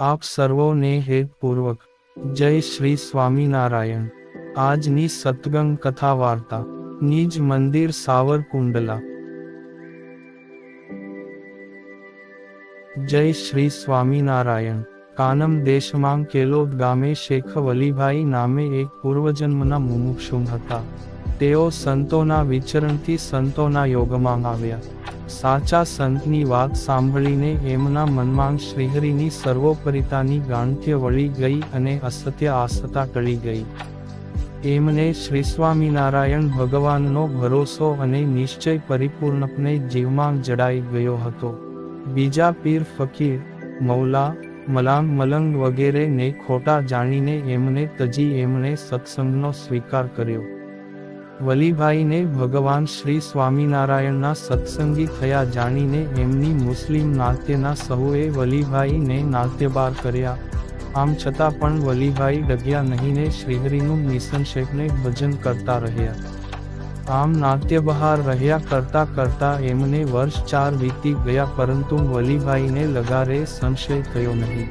આપ સર્વોને હેતપૂર્વક જય શ્રી સ્વામિનારાયણ. આજની સતગંગ કથા વાર્તા. નિજ મંદિર સાવરકુંડલા. જય શ્રી સ્વામિનારાયણ. કાનમ દેશમાં કેલોદ ગામે શેખ વલીભાઈ નામે એક પૂર્વજન્મના મુમુક્ષુમ હતા. તેઓ સંતોના વિચરણથી સંતોના યોગમાં આવ્યા. સાચા સંતની વાત સાંભળીને એમના મનમાં શ્રીહરિની સર્વોપરિતાની ગાંઠ્ય વળી ગઈ અને અસત્ય આસતા ટળી ગઈ. એમને શ્રી સ્વામિનારાયણ ભગવાનનો ભરોસો અને નિશ્ચય પરિપૂર્ણપણે જીવમાં જડાઈ ગયો હતો. બીજા પીર ફકીર, મૌલા મલાંગ મલંગ વગેરેને ખોટા જાણીને એમને તજી એમણે સત્સંગનો સ્વીકાર કર્યો. વલીભાઈને ભગવાન શ્રી સ્વામિનારાયણના સત્સંગી થયા જાણીને એમની મુસ્લિમ નાત્યના સહુએ વલીભાઈને નાત્યબાર કર્યા. આમ છતાં પણ વલીભાઈ ડગ્યા નહીંને શ્રીહરિનું નિસંશેપને ભજન કરતા રહ્યા. આમ નાટ્યબહાર રહ્યા કરતા કરતા એમને વર્ષ ચાર વીતી ગયા પરંતુ વલીભાઈને લગારે સંશય થયો નહીં.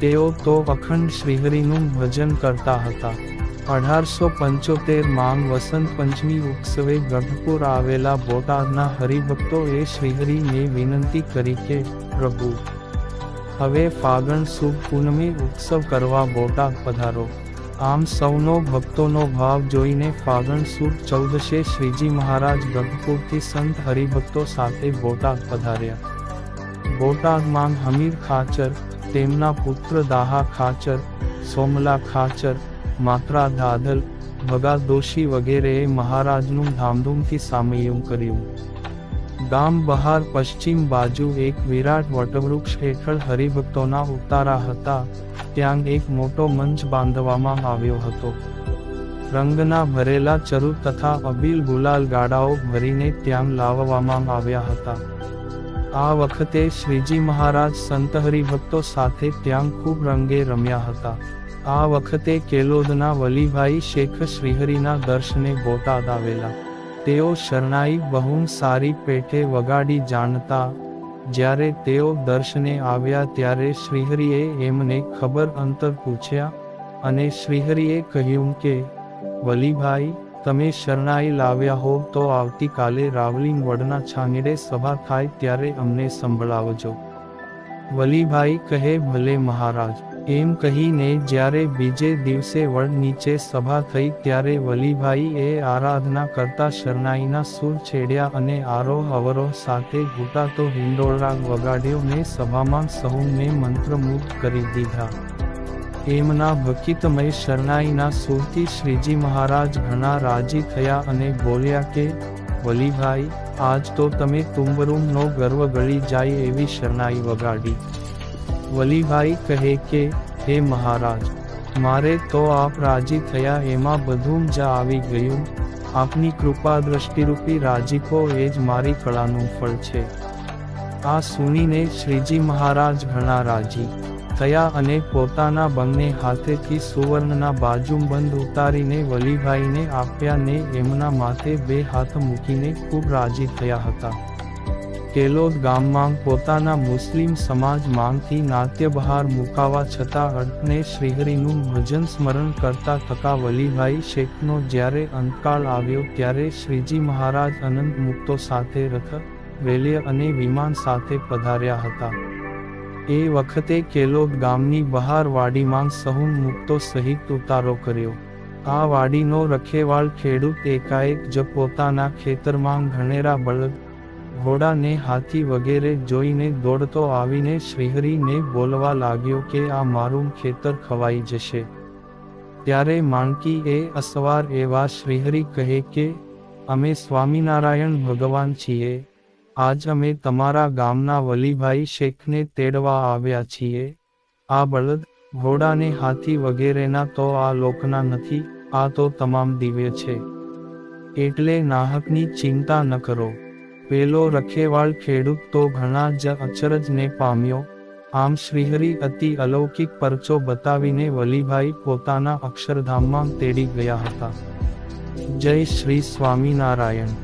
તેઓ તો અખંડ શ્રીહરિનું ભજન કરતા હતા. અઢારસો પંચોતેરમાં વસંત પંચમી ઉત્સવે ગઢપુર આવેલા બોટાદના હરિભક્તોએ શ્રીહરિને વિનંતી કરી કે, પ્રભુ, હવે ફાગણ સુદ પૂનમે ઉત્સવ કરવા બોટાદ પધારો. આમ સૌનો ભક્તોનો ભાવ જોઈને ફાગણ સુદ ચૌદશે શ્રીજી મહારાજ ગઢપુરથી સંત હરિભક્તો સાથે બોટાદ પધાર્યા. બોટાદમાં હમીર ખાચર, તેમના પુત્ર દાહા ખાચર, સોમલા ખાચર માત્રા દાદલ ભગા દોશી વગેરેએ મહારાજનું ધામધૂમથી સામયું કર્યું. ગામ બહાર પશ્ચિમ બાજુ એક વિરાટ વટવૃક્ષ હેઠળ હરિભક્તોના ઉતારા હતા, ત્યાં એક મોટો મંચ બાંધવામાં આવ્યો હતો. રંગના ભરેલા ચરુ તથા અબીલ ગુલાલ ગાડાઓ ભરીને ત્યાં લાવવામાં આવ્યા હતા. આ વખતે શ્રીજી મહારાજ સંત હરિભક્તો સાથે ત્યાં ખૂબ રંગે રમ્યા હતા. આ વખતે કેલોદના વલીભાઈ શેખ શ્રીહરિના દર્શને બોટાદ આવેલા. તેઓ શરણાઈ બહુ સારી પેઠે વગાડી જાણતા, જ્યારે તેઓ દર્શને આવ્યા ત્યારે શ્રીહરિએ એમને ખબર અંતર પૂછ્યા અને શ્રીહરિએ કહ્યું કે, વલીભાઈ, તમે શરણાઈ લાવ્યા હો તો આવતીકાલે રાવલિંગ વડના છાંગડે સભા થાય ત્યારે અમને સંભળાવજો. વલીભાઈ કહે, ભલે મહારાજ. એમ કહીને જ્યારે બીજે દિવસે વડ નીચે સભા થઈ ત્યારે વલીભાઈ એ આરાધના કરતા શરણાઈના સૂર છેડ્યા અને આરોહ અવરોહ સાથે ઘૂંટાતો હિંડોળરાગ વગાડ્યો ને સભામાં સહુને મંત્રમુગ્ધ કરી દીધા. એમના ભકિતમય શરણાઈના સૂરથી શ્રીજી મહારાજ ઘણા રાજી થયા અને બોલ્યા કે, વલીભાઈ, આજ તો તમે તુંબરૂમનો ગર્વ ગળી જાય એવી શરણાઈ વગાડી. વલીભાઈ કહે કે, હે મહારાજ, મારે તો આપ રાજી થયા એમાં બધું જ આવી ગયું. આપની કૃપા દ્રષ્ટિરૂપી રાજીકો એ જ મારી કળાનું ફળ છે. આ સુનીને શ્રીજી મહારાજ ઘણા રાજી થયા અને પોતાના બંને હાથેથી સુવર્ણના બાજુબંધ ઉતારીને વલીભાઈને આપ્યા ને એમના માથે બે હાથ મૂકીને ખૂબ રાજી થયા હતા. કેલોદ ગામમાં પોતાના મુસ્લિમ સમાજમાંથી નાટ્ય બહાર મુકાવા છતાં અર્થને શ્રીહરિનું ભજન સ્મરણ કરતા થતા વલીભાઈ શેખનો જ્યારે અંતકાળ આવ્યો ત્યારે શ્રીજી મહારાજ અનંત મુક્તો સાથે રથ, રેલ્ય અને વિમાન સાથે પધાર્યા હતા. એ વખતે કેલોદ ગામની બહાર વાડીમાં સહુન મુક્તો સહિત ઉતારો કર્યો. આ વાડીનો રખેવાળ ખેડૂત એકાએક જ પોતાના ખેતરમાં ઘણેરા બળદ ઘોડાને હાથી વગેરે જોઈને દોડતો આવીને શ્રીહરિને બોલવા લાગ્યો કે આ મારું ખેતર ખવાઈ જશે. ત્યારે માણકી એ અસવાર એવા શ્રીહરિ કહે કે, અમે સ્વામિનારાયણ ભગવાન છીએ. આજ અમે તમારા ગામના વલીભાઈ શેખને તેડવા આવ્યા છીએ. આ બળદ, ઘોડાને હાથી વગેરેના તો આ લોકના નથી, આ તો તમામ દિવ્ય છે. એટલે નાહકની ચિંતા ન કરો. પેલો રખેવાળ ખેડૂત તો ઘણા જ અચરજને પામ્યો. આમ શ્રીહરિ અતિ અલૌકિક પરચો બતાવીને વલીભાઈ પોતાના અક્ષરધામમાં તેડી ગયા હતા. જય શ્રી સ્વામિનારાયણ.